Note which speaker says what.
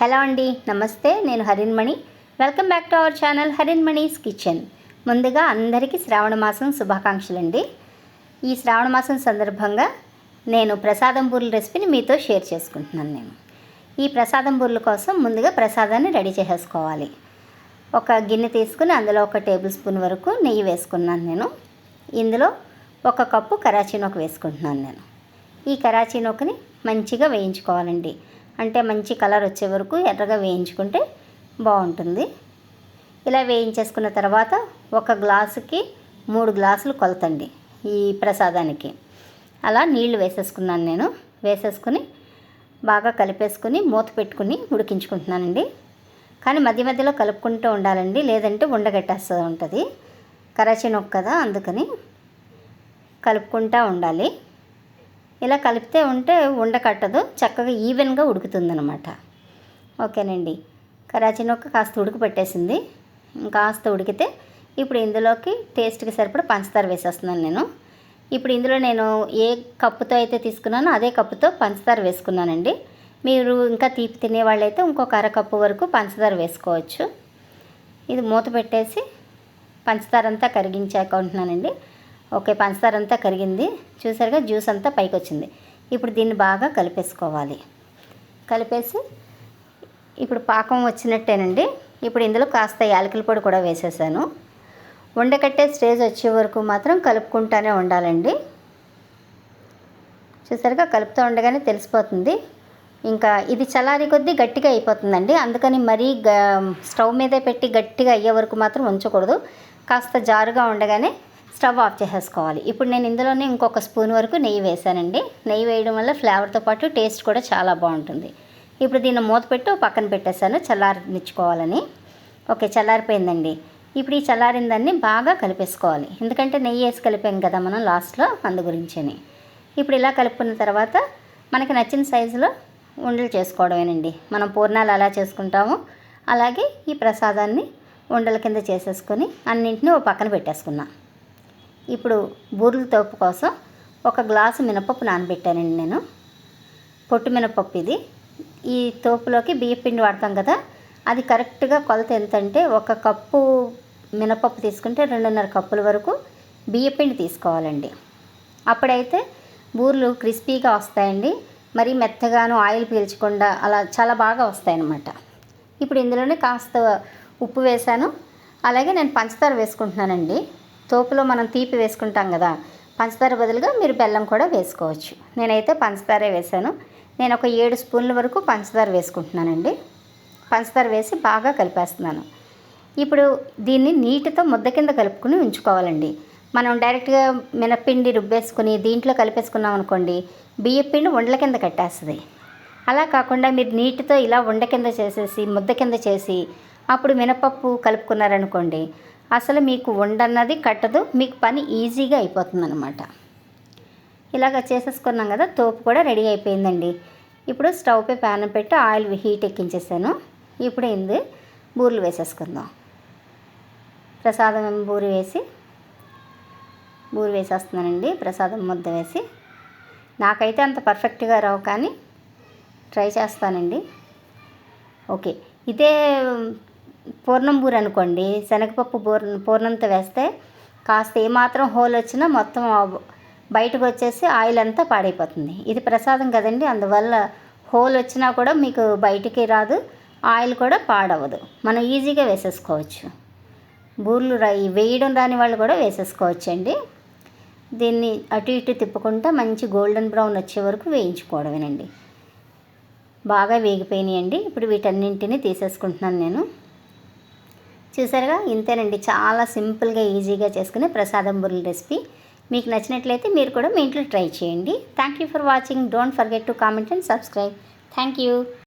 Speaker 1: Hello అండి నమస్తే నేను Harinmani welcome back to our channel Harinmani's kitchen ముందుగా అందరికీ శ్రావణ మాసం శుభాకాంక్షలు అండి ఈ శ్రావణ మాసం సందర్భంగా నేను ప్రసాదం బూరెల రెసిపీని మీతో షేర్ చేసుకుంటున్నాను నేను. ఈ ప్రసాదం బూర్ల కోసం ముందుగా ప్రసాదాన్ని రెడీ చేసేసుకోవాలి. ఒక గిన్నె తీసుకుని అందులో ఒక టేబుల్ స్పూన్ వరకు నెయ్యి వేసుకున్నాను నేను. ఇందులో ఒక కప్పు కరాచీ నూక వేసుకుంటున్నాను నేను. ఈ కరాచీ నూకని మంచిగా వేయించుకోవాలండి. అంటే మంచి కలర్ వచ్చే వరకు ఎర్రగా వేయించుకుంటే బాగుంటుంది. ఇలా వేయించేసుకున్న తర్వాత ఒక గ్లాసుకి మూడు గ్లాసులు కొలతండి ఈ ప్రసాదానికి. అలా నీళ్ళు వేసేసుకున్నాను నేను. వేసేసుకుని బాగా కలిపేసుకుని మూత పెట్టుకుని ఉడికించుకుంటున్నానండి. కానీ మధ్య మధ్యలో కలుపుకుంటూ ఉండాలండి. లేదంటే ఉండగట్టేస్తూ ఉంటుంది. కరాచీ నొక్క కదా అందుకని కలుపుకుంటూ ఉండాలి. ఇలా కలిపితే ఉంటే ఉండకట్టదు చక్కగా ఈవెన్గా ఉడుకుతుందనమాట ఓకేనండి. కరాచీ నొక్క కాస్త ఉడకపెట్టేసింది కాస్త ఉడికితే ఇప్పుడు ఇందులోకి టేస్ట్కి సరిపడ పంచదార వేసేస్తున్నాను నేను. ఇప్పుడు ఇందులో నేను ఏ కప్పుతో అయితే తీసుకున్నానో అదే కప్పుతో పంచదార వేసుకున్నానండి. మీరు ఇంకా తీపి తినే వాళ్ళైతే ఇంకొక అరకప్పు వరకు పంచదార వేసుకోవచ్చు. ఇది మూత పెట్టేసి పంచదార అంతా కరిగించాక ఉంటున్నానండి. ఓకే పంచదార అంతా కరిగింది. చూసారుగా జ్యూస్ అంతా పైకి వచ్చింది ఇప్పుడు దీన్ని బాగా కలిపేసుకోవాలి. కలిపేసి ఇప్పుడు పాకం వచ్చినట్టేనండి. ఇప్పుడు ఇందులో కాస్త యాలకుల పొడి కూడా వేసేసాను. ఉండకట్టే స్టేజ్ వచ్చే వరకు మాత్రం కలుపుకుంటానే ఉండాలండి. చూసారుగా కలుపుతూ ఉండగానే తెలిసిపోతుంది. ఇంకా ఇది చలారి కొద్దీ గట్టిగా అయిపోతుందండి. అందుకని మరీ గ స్టవ్ మీదే పెట్టి గట్టిగా అయ్యే వరకు మాత్రం ఉంచకూడదు. కాస్త జారుగా ఉండగానే స్టవ్ ఆఫ్ చేసేసుకోవాలి. ఇప్పుడు నేను ఇందులోనే ఇంకొక స్పూన్ వరకు నెయ్యి వేసానండి. నెయ్యి వేయడం వల్ల ఫ్లేవర్తో పాటు టేస్ట్ కూడా చాలా బాగుంటుంది. ఇప్పుడు దీన్ని మూత పెట్టి పక్కన పెట్టేశాను చల్లారనిచ్చుకోవాలని. ఓకే చల్లారిపోయిందండి. ఇప్పుడు ఈ చల్లారిన దాన్ని బాగా కలిపేసుకోవాలి. ఎందుకంటే నెయ్యి వేసి కలిపాం కదా మనం లాస్ట్లో అందు గురించని. ఇప్పుడు ఇలా కలుపుకున్న తర్వాత మనకి నచ్చిన సైజులో ఉండలు చేసుకోవడమేనండి. మనం పూర్ణాలు ఎలా చేసుకుంటామో. అలాగే ఈ ప్రసాదాన్ని ఉండల కింద చేసేసుకొని అన్నింటినీ ఓ పక్కన పెట్టేసుకున్నాం ఇప్పుడు బూరెల తోపు కోసం ఒక గ్లాసు మినపప్పు నానబెట్టానండి నేను. పొట్టు మినపప్పు ఇది. ఈ తోపులోకి బియ్యం పిండి వాడతాం కదా అది కరెక్ట్గా కొలత ఎంతంటే ఒక కప్పు మినపప్పు తీసుకుంటే రెండున్నర కప్పుల వరకు బియ్యం పిండి తీసుకోవాలండి. అప్పుడైతే బూరెలు క్రిస్పీగా వస్తాయండి. మరీ మెత్తగాను ఆయిల్ పీల్చకుండా అలా చాలా బాగా వస్తాయన్నమాట. ఇప్పుడు ఇందులోనే కాస్త ఉప్పు వేసాను అలాగే నేను పంచదార వేసుకుంటున్నానండి. తోపులో మనం తీపి వేసుకుంటాం కదా పంచదార బదులుగా మీరు బెల్లం కూడా వేసుకోవచ్చు. నేనైతే పంచదారే వేసాను నేను ఒక ఏడు స్పూన్ల వరకు పంచదార వేసుకుంటున్నానండి. పంచదార వేసి బాగా కలిపేస్తున్నాను. ఇప్పుడు దీన్ని నీటితో ముద్ద కింద కలుపుకుని ఉంచుకోవాలండి. మనం డైరెక్ట్గా మినపిండి రుబ్బేసుకుని దీంట్లో కలిపేసుకున్నాం అనుకోండి బియ్యపిండి ఉండల కింద కట్టేస్తుంది. అలా కాకుండా మీరు నీటితో ఇలా ఉండ కింద చేసేసి ముద్ద కింద చేసి అప్పుడు మినపప్పు కలుపుకున్నారనుకోండి అసలు మీకు ఉండన్నది కట్టదు మీకు పని ఈజీగా అయిపోతుంది అనమాట ఇలాగ చేసేసుకున్నాం కదా తోపు కూడా రెడీ అయిపోయిందండి. ఇప్పుడు స్టవ్ పై ప్యాన్ పెట్టి ఆయిల్ హీట్ ఎక్కించేసాను. ఇప్పుడు ఏంది బూరెలు వేసేసుకుందాం. ప్రసాదం బూరి వేసి బూరి వేసేస్తున్నానండి ప్రసాదం ముద్ద వేసి. నాకైతే అంత పర్ఫెక్ట్గా రావు కానీ ట్రై చేస్తానండి. ఓకే ఇదే పూర్ణం బూర అనుకోండి శనగపప్పు పూర్ణ పూర్ణంతో వేస్తే కాస్త ఏమాత్రం హోల్ వచ్చినా మొత్తం బయటకు వచ్చేసి ఆయిల్ అంతా పాడైపోతుంది. ఇది ప్రసాదం కదండి అందువల్ల హోల్ వచ్చినా కూడా మీకు బయటికి రాదు ఆయిల్ కూడా పాడవదు మనం ఈజీగా వేసేసుకోవచ్చు. బూర్లు వేయడం రాని వాళ్ళు కూడా వేసేసుకోవచ్చు అండి దీన్ని అటు ఇటు తిప్పుకుంటా మంచి గోల్డెన్ బ్రౌన్ వచ్చే వరకు వేయించుకోవడమేనండి. బాగా వేగిపోయినాయండి. ఇప్పుడు వీటన్నింటినీ తీసేసుకుంటున్నాను నేను. చూసారుగా? ఇంతేనండి. చాలా సింపుల్గా ఈజీగా చేసుకునే ప్రసాదం బుర్రెల రెసిపీ. మీకు నచ్చినట్లయితే మీరు కూడా మీ ఇంట్లో ట్రై చేయండి. Thank you for watching don't forget to comment and subscribe thank you